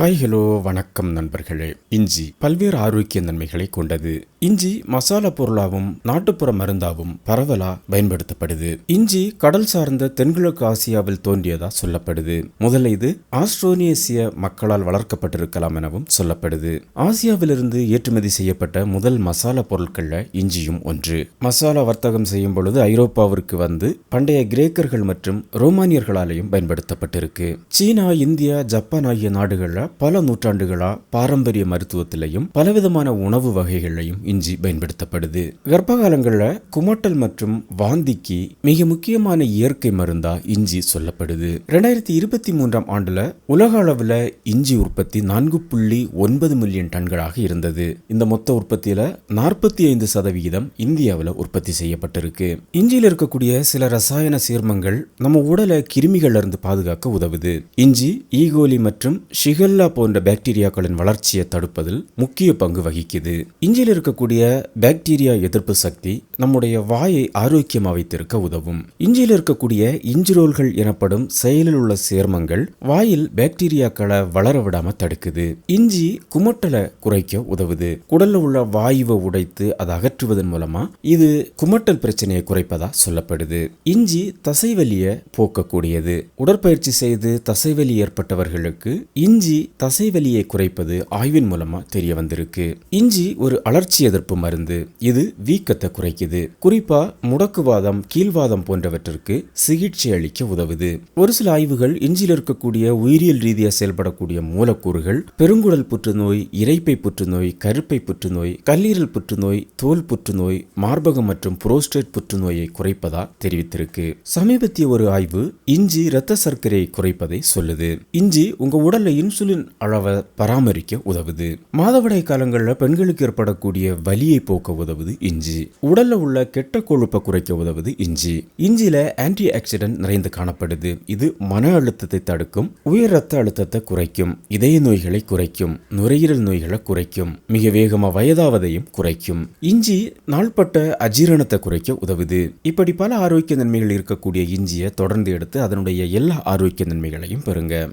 Hi hello வணக்கம் நண்பர்களே. இஞ்சி பல்வேறு ஆரோக்கிய நன்மைகளை கொண்டது. இஞ்சி மசாலா பொருளாகவும் நாட்டுப்புற மருந்தாகவும் பரவலா பயன்படுத்தப்படுது. இஞ்சி கடல் சார்ந்த தென்கிழக்கு ஆசியாவில் தோன்றியதா சொல்லப்படுது. முதல்ல இது ஆஸ்ட்ரோனேசிய மக்களால் வளர்க்கப்பட்டிருக்கலாம் எனவும் சொல்லப்படுது. ஆசியாவிலிருந்து ஏற்றுமதி செய்யப்பட்ட முதல் மசாலா பொருட்கள்ல இஞ்சியும் ஒன்று. மசாலா வர்த்தகம் செய்யும் பொழுது ஐரோப்பாவிற்கு வந்து பண்டைய கிரேக்கர்கள் மற்றும் ரோமானியர்களாலேயும் பயன்படுத்தப்பட்டிருக்கு. சீனா இந்தியா ஜப்பான் ஆகிய நாடுகளில் பல நூற்றாண்டுகளா பாரம்பரிய மருத்துவத்திலையும் பலவிதமான உணவு வகைகளையும் இஞ்சி பயன்படுத்தப்படுது. கர்ப்ப காலங்களில் குமட்டல் மற்றும் வாந்திக்கு மிக முக்கியமான இயற்கை மருந்தா இஞ்சி சொல்லப்படுது. ரெண்டாயிரத்தி இருபத்தி மூன்றாம் ஆண்டுல உலக அளவுல இஞ்சி உற்பத்தி நான்கு புள்ளி ஒன்பது மில்லியன் டன்களாக இருந்தது. இந்த மொத்த உற்பத்தியில நாற்பத்தி ஐந்து சதவிகிதம் இந்தியாவில் உற்பத்தி செய்யப்பட்டிருக்கு. இஞ்சியில் இருக்கக்கூடிய சில ரசாயன சீர்மங்கள் நம்ம உடலை கிருமிகள்ல இருந்து பாதுகாக்க உதவுது. இஞ்சி ஈகோலி மற்றும் ஷிகல்லா போன்ற பாக்டீரியாக்களின் வளர்ச்சியை தடுப்பதில் முக்கிய பங்கு வகிக்குது. இஞ்சியில் இருக்கக்கூடிய பாக்டீரியா எதிர்ப்பு சக்தி நம்முடைய வாயை ஆரோக்கியமாக வைத்திருக்க உதவும். இஞ்சியில் இருக்கக்கூடிய இஞ்சிரோல்கள் எனப்படும் செயலில் உள்ள சேர்மங்கள் வாயில் பாக்டீரியாக்களை வளர விடாம தடுக்குது. இஞ்சி குமட்டலை குறைக்க உதவுது. குடல்ல உள்ள வாயுவை உடைத்து அதை அகற்றுவதன் மூலமா இது குமட்டல் பிரச்சனையை குறைப்பதா சொல்லப்படுது. இஞ்சி தசைவலியை போக்கக்கூடியது. உடற்பயிற்சி செய்து தசைவலி ஏற்பட்டவர்களுக்கு இஞ்சி தசைவலியை குறைப்பது ஆய்வின் மூலமா தெரிய வந்திருக்கு. இஞ்சி ஒரு அலர்ச்சி எதிர்ப்பு மருந்து. இது வீக்கத்தை குறைக்குது. குறிப்பா முடக்குவாதம் கீழ்வாதம் போன்றவற்றிற்கு சிகிச்சை அளிக்க உதவுது. ஒரு சில ஆய்வுகள் இஞ்சியில் இருக்கக்கூடிய உயிரியல் ரீதியாக செயல்படக்கூடிய மூலக்கூறுகள் பெருங்குடல் புற்றுநோய் இறைப்பை புற்றுநோய் கருப்பை புற்றுநோய் கல்லீரல் புற்றுநோய் தோல் புற்றுநோய் மார்பகம் மற்றும் புரோஸ்டேட் புற்றுநோயை குறைப்பதா தெரிவித்திருக்கு. சமீபத்திய ஒரு ஆய்வு இஞ்சி இரத்த சர்க்கரையை குறைப்பதை சொல்லுது. இஞ்சி உங்க உடல்ல இன்சுலின் அளவை பராமரிக்க உதவுது. மாதவிடை காலங்களில் பெண்களுக்கு ஏற்படக்கூடிய வலியை போக்க உதவுது இஞ்சி. உடல்ல உள்ள கெட்ட கொழுப்பை குறைக்க உதவுது இஞ்சி. இஞ்சியில ஆன்டி ஆக்சிடென்ட் நிறைந்து காணப்படுது. இது மன அழுத்தத்தை தடுக்கும் உயர் ரத்த அழுத்தத்தை குறைக்கும் இதய நோய்களை குறைக்கும் நுரையீரல் நோய்களை குறைக்கும் மிக வேகமா வயதாவதையும் குறைக்கும். இஞ்சி நாள்பட்ட அஜீரணத்தை குறைக்க உதவுது. இப்படி பல ஆரோக்கிய நன்மைகள் இருக்கக்கூடிய இஞ்சியை தொடர்ந்து எடுத்து அதனுடைய எல்லா ஆரோக்கிய நன்மைகளையும் பெறுங்க.